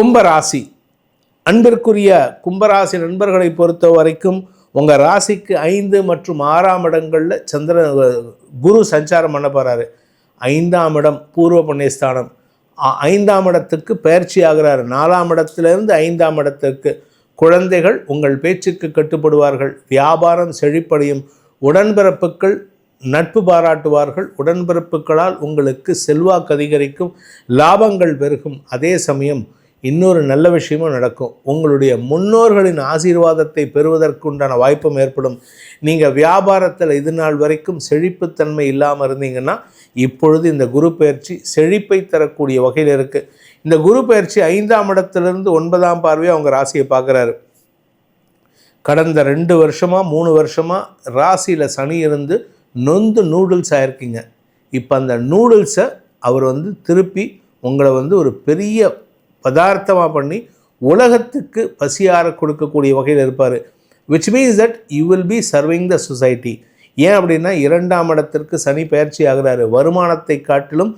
கும்பராசி. அன்பிற்குரிய கும்பராசி நண்பர்களை பொறுத்த வரைக்கும் உங்கள் ராசிக்கு ஐந்து மற்றும் ஆறாம் இடங்களில் சந்திர குரு சஞ்சாரம் பண்ண போகிறாரு ஐந்தாம் இடம் பூர்வ புண்ணியஸ்தானம். ஐந்தாம் இடத்துக்கு பயிற்சி ஆகிறார். நாலாம் இடத்திலிருந்து ஐந்தாம் இடத்திற்கு குழந்தைகள் உங்கள் பேச்சுக்கு கட்டுப்படுவார்கள். வியாபாரம் செழிப்படையும். உடன்பிறப்புகள் நட்பு பாராட்டுவார்கள். உடன்பிறப்புகளால் உங்களுக்கு செல்வாக்கு அதிகரிக்கும். லாபங்கள் பெருகும். அதே சமயம் இன்னொரு நல்ல விஷயமும் நடக்கும். உங்களுடைய முன்னோர்களின் ஆசீர்வாதத்தை பெறுவதற்குண்டான வாய்ப்பும் ஏற்படும். நீங்கள் வியாபாரத்தில் இது நாள் வரைக்கும் செழிப்புத்தன்மை இல்லாமல் இருந்தீங்கன்னா இப்பொழுது இந்த குரு பயிற்சி செழிப்பை தரக்கூடிய வகையில் இருக்குது இந்த குரு பயிற்சி ஐந்தாம் இடத்திலிருந்து ஒன்பதாம் பார்வையாக அவங்க ராசியை பார்க்குறாரு. கடந்த ரெண்டு வருஷமாக மூணு வருஷமாக ராசியில் சனி இருந்து நொந்து நூடுல்ஸ் ஆயிருக்கீங்க இப்போ அந்த நூடுல்ஸை அவர் வந்து திருப்பி உங்களை வந்து ஒரு பெரிய பதார்த்தமாக பண்ணி உலகத்துக்கு பசியார கொடுக்கக்கூடிய வகையில் இருப்பார். Which means that you will be serving the society ஏன் அப்படின்னா இரண்டாம் இடத்திற்கு சனி பயிற்சி ஆகிறாரு. வருமானத்தை காட்டிலும்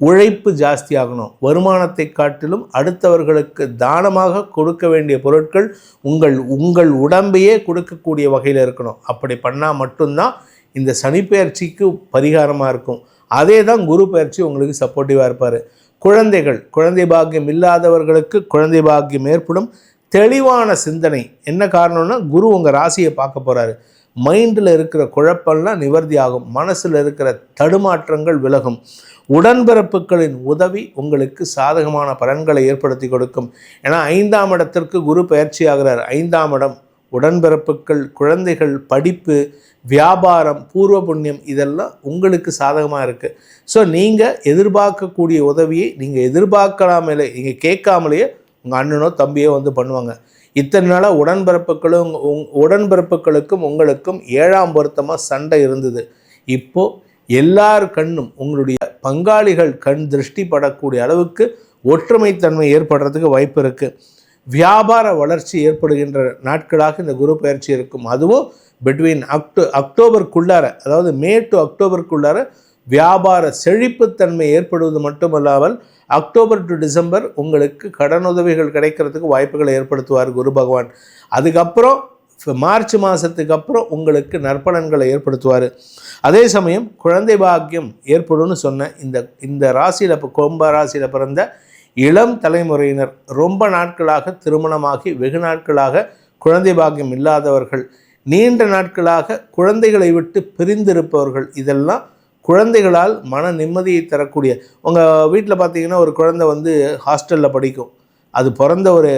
உழைப்பு ஜாஸ்தி ஆகணும். வருமானத்தை காட்டிலும் அடுத்தவர்களுக்கு தானமாக கொடுக்க வேண்டிய பொருட்கள் உங்கள் உங்கள் உடம்பையே கொடுக்கக்கூடிய வகையில் இருக்கணும். அப்படி பண்ணால் மட்டும்தான் இந்த சனிப்பெயர்ச்சிக்கு பரிகாரமாக இருக்கும். அதே தான் குரு பயிற்சி உங்களுக்கு சப்போர்ட்டிவாக இருப்பார். குழந்தைகள் குழந்தை பாக்கியம் இல்லாதவர்களுக்கு குழந்தை பாக்கியம் ஏற்படும். தெளிவான சிந்தனை. என்ன காரணம்னா குரு உங்கள் ராசியை பார்க்க போகிறாரு மைண்டில் இருக்கிற குழப்பம்லாம் நிவர்த்தி ஆகும் மனசில் இருக்கிற தடுமாற்றங்கள் விலகும். உடன்பிறப்புகளின் உதவி உங்களுக்கு சாதகமான பலன்களை ஏற்படுத்தி கொடுக்கும். ஏன்னா ஐந்தாம் இடத்திற்கு குரு பயிற்சி ஆகிறார். ஐந்தாம் இடம் உடன்பிறப்புகள் குழந்தைகள் படிப்பு வியாபாரம் பூர்வ புண்ணியம் இதெல்லாம் உங்களுக்கு சாதகமாக இருக்குது ஸோ நீங்கள் எதிர்பார்க்கக்கூடிய உதவியை நீங்கள் எதிர்பார்க்கலாமலே நீங்கள் கேட்காமலேயே உங்கள் அண்ணனோ தம்பியோ வந்து பண்ணுவாங்க. இத்தனை நாளாக உடன்பிறப்புகளும் உங் உடன்பிறப்புகளுக்கும் உங்களுக்கும் ஏழாம் பொருத்தமாக சண்டை இருந்தது. இப்போது எல்லார் கண்ணும் உங்களுடைய பங்காளிகள் கண் திருஷ்டி படக்கூடிய அளவுக்கு ஒற்றுமைத்தன்மை ஏற்படுறதுக்கு வாய்ப்பு இருக்குது வியாபார வளர்ச்சி ஏற்படுகின்ற நாட்களாக இந்த குரு பயிற்சி இருக்கும். அதுவும் பிட்வீன் அக்டோ அக்டோபருக்குள்ளார அதாவது மே டு அக்டோபருக்குள்ளார வியாபார செழிப்புத்தன்மை ஏற்படுவது மட்டுமல்லாமல் அக்டோபர் டு டிசம்பர் உங்களுக்கு கடனுதவிகள் கிடைக்கிறதுக்கு வாய்ப்புகளை ஏற்படுத்துவார் குரு பகவான். அதுக்கப்புறம் மார்ச் மாதத்துக்கு அப்புறம் உங்களுக்கு நற்பலன்களை ஏற்படுத்துவார். அதே சமயம் குழந்தை பாக்கியம் ஏற்படும்னு சொன்ன இந்த இந்த ராசியில் இப்போ கொம்ப ராசியில் பிறந்த இளம் தலைமுறையினர் ரொம்ப நாட்களாக திருமணமாகி வெகு நாட்களாக குழந்தை பாக்கியம் இல்லாதவர்கள் நீண்ட நாட்களாக குழந்தைகளை விட்டு பிரிந்திருப்பவர்கள் இதெல்லாம் குழந்தைகளால் மன நிம்மதியை தரக்கூடிய உங்கள் வீட்டில் பார்த்தீங்கன்னா ஒரு குழந்தை வந்து ஹாஸ்டலில் படிக்கும். அது பிறந்த ஒரு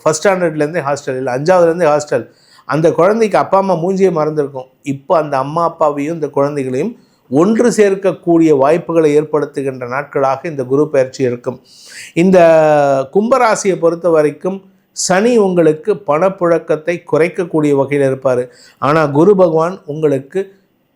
ஃபஸ்ட் ஸ்டாண்டர்ட்லேருந்தே ஹாஸ்டல் இல்லை அஞ்சாவதுலேருந்தே ஹாஸ்டல் அந்த குழந்தைக்கு அப்பா அம்மா மூஞ்சியை மறந்துருக்கும். இப்போ அந்த அம்மா அப்பாவையும் இந்த குழந்தைகளையும் ஒன்று சேர்க்கக்கூடிய வாய்ப்புகளை ஏற்படுத்துகின்ற நாட்களாக இந்த குரு பயிற்சி இருக்கும். இந்த கும்பராசியை பொறுத்த வரைக்கும் சனி உங்களுக்கு பணப்புழக்கத்தை குறைக்கக்கூடிய வகையில் இருப்பார். ஆனால் குரு பகவான் உங்களுக்கு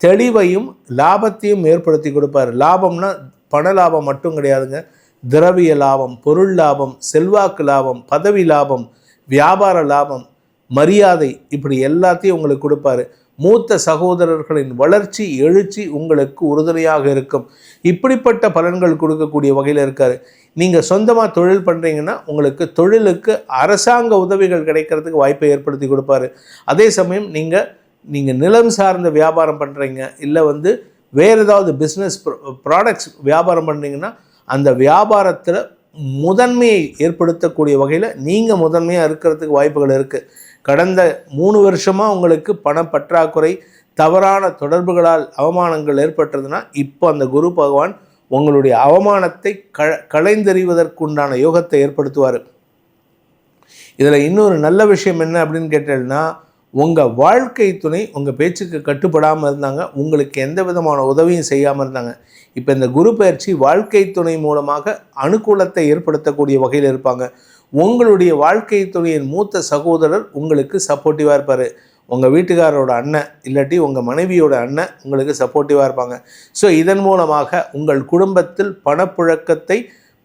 தெளிவையும் லாபத்தையும் ஏற்படுத்தி கொடுப்பார். லாபம்னா பண லாபம் மட்டும் கிடையாதுங்க. திரவிய லாபம் பொருள் லாபம் செல்வாக்கு லாபம் பதவி லாபம் வியாபார லாபம் மரியாதை இப்படி எல்லாத்தையும் உங்களுக்கு கொடுப்பாரு. மூத்த சகோதரர்களின் வளர்ச்சி எழுச்சி உங்களுக்கு உறுதுணையாக இருக்கும். இப்படிப்பட்ட பலன்கள் கொடுக்கக்கூடிய வகையில் இருக்காரு. நீங்கள் சொந்தமாக தொழில் பண்ணுறீங்கன்னா உங்களுக்கு தொழிலுக்கு அரசாங்க உதவிகள் கிடைக்கிறதுக்கு வாய்ப்பை ஏற்படுத்தி கொடுப்பாரு. அதே சமயம் நீங்கள் நீங்கள் நிலம் சார்ந்த வியாபாரம் பண்ணுறீங்க இல்லை வந்து வேறு ஏதாவது பிஸ்னஸ் ப்ராடக்ட்ஸ் வியாபாரம் பண்ணுறீங்கன்னா அந்த வியாபாரத்தில் முதன்மையை ஏற்படுத்தக்கூடிய வகையில் நீங்கள் முதன்மையாக இருக்கிறதுக்கு வாய்ப்புகள் இருக்குது கடந்த மூணு வருஷமாக உங்களுக்கு பண பற்றாக்குறை தவறான தொடர்புகளால் அவமானங்கள் ஏற்பட்டதுன்னா இப்போ அந்த குரு பகவான் உங்களுடைய அவமானத்தை க களைந்தெறிவதற்குண்டான யோகத்தை ஏற்படுத்துவார். இதில் இன்னொரு நல்ல விஷயம் என்ன அப்படின்னு கேட்டேன்னா உங்கள் வாழ்க்கை துணை உங்கள் பேச்சுக்கு கட்டுப்படாமல் இருந்தாங்க. உங்களுக்கு எந்த விதமான உதவியும் செய்யாமல் இருந்தாங்க. இப்போ இந்த குரு பயிற்சி வாழ்க்கை துணை மூலமாக அனுகூலத்தை ஏற்படுத்தக்கூடிய வகையில் இருப்பாங்க. உங்களுடைய வாழ்க்கை துணையின் மூத்த சகோதரர் உங்களுக்கு சப்போர்ட்டிவாக இருப்பார். உங்கள் வீட்டுக்காரரோட அண்ணன் இல்லாட்டி உங்கள் மனைவியோட அண்ணன் உங்களுக்கு சப்போர்ட்டிவாக இருப்பாங்க. ஸோ இதன் மூலமாக உங்கள் குடும்பத்தில் பணப்புழக்கத்தை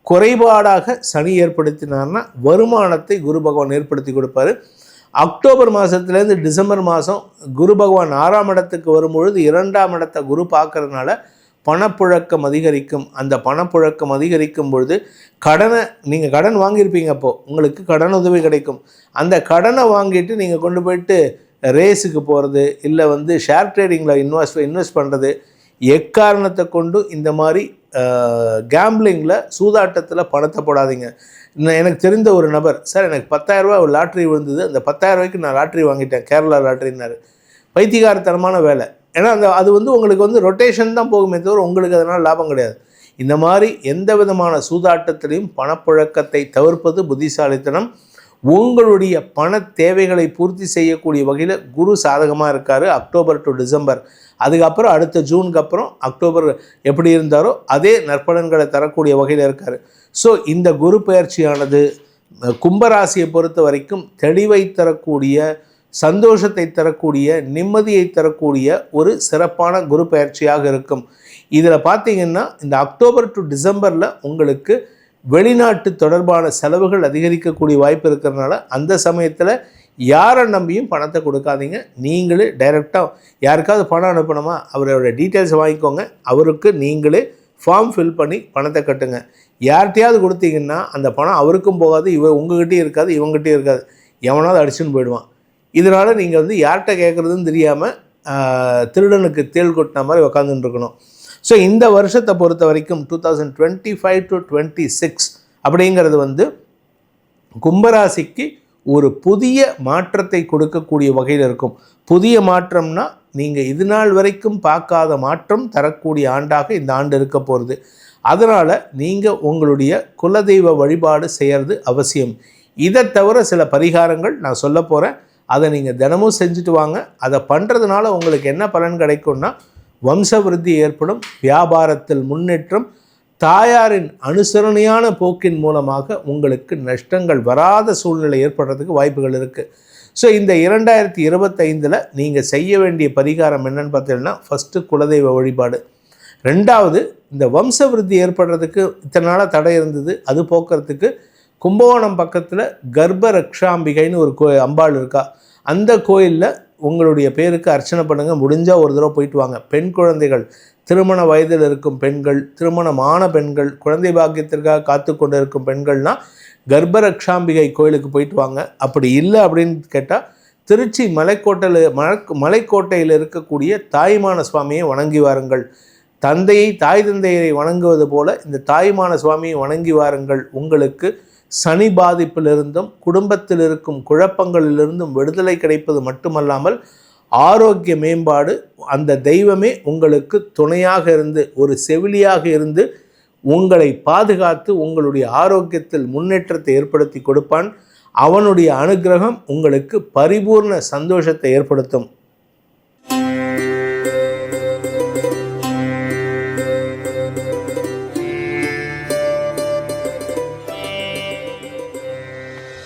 குறைபாடாக சனி ஏற்படுத்தினார்னா வருமானத்தை குரு பகவான் ஏற்படுத்தி கொடுப்பாரு. அக்டோபர் மாதத்துலேருந்து டிசம்பர் மாதம் குரு பகவான் ஆறாம் இடத்துக்கு வரும்பொழுது இரண்டாம் இடத்தை குரு பார்க்கறதுனால பணப்புழக்கம் அதிகரிக்கும். அந்த பணப்புழக்கம் அதிகரிக்கும் பொழுது கடனை நீங்கள் கடன் வாங்கியிருப்பீங்க அப்போது உங்களுக்கு கடன் உதவி கிடைக்கும். அந்த கடனை வாங்கிட்டு நீங்கள் கொண்டு போயிட்டு ரேஸுக்கு போகிறது இல்லை வந்து ஷேர் ட்ரேடிங்கில் இன்வெஸ்ட் இன்வெஸ்ட் பண்ணுறது எக்காரணத்தை கொண்டு இந்த மாதிரி கேம்பிளிங்கில் சூதாட்டத்தில் பணத்தை போடாதீங்க. எனக்கு தெரிந்த ஒரு நபர் சார் எனக்கு பத்தாயிரரூபா ஒரு லாட்ரி விழுந்தது. அந்த பத்தாயிரம் ரூபாய்க்கு நான் லாட்ரி வாங்கிட்டேன். கேரளா லாட்ரின்னாரு. பைத்தியகாரத்தனமான வேலை. ஏன்னா அந்த அது வந்து உங்களுக்கு வந்து ரொட்டேஷன் தான் போகுமே தவிர உங்களுக்கு அதனால் லாபம் கிடையாது. இந்த மாதிரி எந்த விதமான சூதாட்டத்திலையும் பணப்புழக்கத்தை தவிர்ப்பது புத்திசாலித்தனம். உங்களுடைய பண தேவைகளை பூர்த்தி செய்யக்கூடிய வகையில் குரு சாதகமாக இருக்கார். October to December. அதுக்கப்புறம் அடுத்த ஜூனுக்கு அப்புறம் அக்டோபர் எப்படி இருந்தாரோ அதே நற்பலன்களை தரக்கூடிய வகையில் இருக்கார். ஸோ இந்த குரு பயிற்சியானது கும்பராசியை பொறுத்த வரைக்கும் தெளிவை தரக்கூடிய சந்தோஷத்தை தரக்கூடிய நிம்மதியை தரக்கூடிய ஒரு சிறப்பான குரு பயிற்சியாக இருக்கும். இதில் பார்த்தீங்கன்னா இந்த அக்டோபர் டு டிசம்பரில் உங்களுக்கு வெளிநாட்டு தொடர்பான செலவுகள் அதிகரிக்கக்கூடிய வாய்ப்பு இருக்கிறதுனால அந்த சமயத்தில் யாரை நம்பியும் பணத்தை கொடுக்காதீங்க. நீங்களே டைரெக்டாக யாருக்காவது பணம் அனுப்பணுமா? அவரோட டீட்டெயில்ஸ் வாங்கிக்கோங்க. அவருக்கு நீங்களே ஃபார்ம் ஃபில் பண்ணி பணத்தை கட்டுங்க. யார்கிட்டையாவது கொடுத்தீங்கன்னா அந்த பணம் அவருக்கும் போகாது இவ உங்ககிட்டயும் இருக்காது இவங்ககிட்டயும் இருக்காது. எவனாவது அடிச்சுன்னு போயிடுவான். இதனால் நீங்கள் வந்து யார்கிட்ட கேட்குறதுன்னு தெரியாமல் திருடனுக்கு தேள் கொட்டின மாதிரி உக்காந்துட்டு இருக்கணும். ஸோ இந்த வருஷத்தை பொறுத்த வரைக்கும் two thousand twenty five to twenty six அப்படிங்கிறது வந்து கும்பராசிக்கு ஒரு புதிய மாற்றத்தை கொடுக்கக்கூடிய வகையில் இருக்கும். புதிய மாற்றம்னா நீங்கள் இது நாள் வரைக்கும் பார்க்காத மாற்றம் தரக்கூடிய ஆண்டாக இந்த ஆண்டு இருக்க போகிறது அதனால் நீங்கள் உங்களுடைய குலதெய்வ வழிபாடு செய்கிறது அவசியம். இதை தவிர சில பரிகாரங்கள் நான் சொல்ல போகிறேன் அதை நீங்கள் தினமும் செஞ்சுட்டு வாங்க. அதை பண்ணுறதுனால உங்களுக்கு என்ன பலன் கிடைக்கும்னா வம்சவிருத்தி ஏற்படும். வியாபாரத்தில் முன்னேற்றம் தாயாரின் அனுசரணையான போக்கின் மூலமாக உங்களுக்கு நஷ்டங்கள் வராத சூழ்நிலை ஏற்படுறதுக்கு வாய்ப்புகள் இருக்குது ஸோ இந்த இரண்டாயிரத்தி இருபத்தைந்தில் நீங்கள் செய்ய வேண்டிய பரிகாரம் என்னென்னு பார்த்தீங்கன்னா ஃபஸ்ட்டு குலதெய்வ வழிபாடு. ரெண்டாவது இந்த வம்ச விருத்தி ஏற்படுறதுக்கு இத்தனை நாளாக தடை இருந்தது அது போக்குறதுக்கு கும்பகோணம் பக்கத்தில் கர்ப்ப ரக்ஷாம்பிகைன்னு ஒரு கோ அம்பாள் இருக்கா? அந்த கோயிலில் உங்களுடைய பேருக்கு அர்ச்சனை பண்ணுங்கள் முடிஞ்சால் ஒரு தடவை போயிட்டு வாங்க. பெண் குழந்தைகள் திருமண வயதில் இருக்கும் பெண்கள் திருமணமான பெண்கள் குழந்தை பாக்கியத்திற்காக காத்து கொண்டு இருக்கும் பெண்கள்னால் கர்ப்பரக்ஷாம்பிகை கோயிலுக்கு போயிட்டு வாங்க. அப்படி இல்லை அப்படின்னு கேட்டால் திருச்சி மலைக்கோட்டையில் மலை மலைக்கோட்டையில் இருக்கக்கூடிய தாய்மான சுவாமியை வணங்கி வாருங்கள். தந்தையை தாய் தந்தையரை வணங்குவது போல இந்த தாய்மான சுவாமியை வணங்கி வாருங்கள். உங்களுக்கு சனி பாதிப்பிலிருந்தும் குடும்பத்தில் இருக்கும் குழப்பங்களிலிருந்தும் விடுதலை கிடைப்பது மட்டுமல்லாமல் ஆரோக்கிய மேம்பாடு அந்த தெய்வமே உங்களுக்கு துணையாக இருந்து ஒரு செவிலியாக இருந்து உங்களை பாதுகாத்து உங்களுடைய ஆரோக்கியத்தில் முன்னேற்றத்தை ஏற்படுத்தி கொடுப்பான். அவனுடைய அனுகிரகம் உங்களுக்கு பரிபூர்ண சந்தோஷத்தை ஏற்படுத்தும்.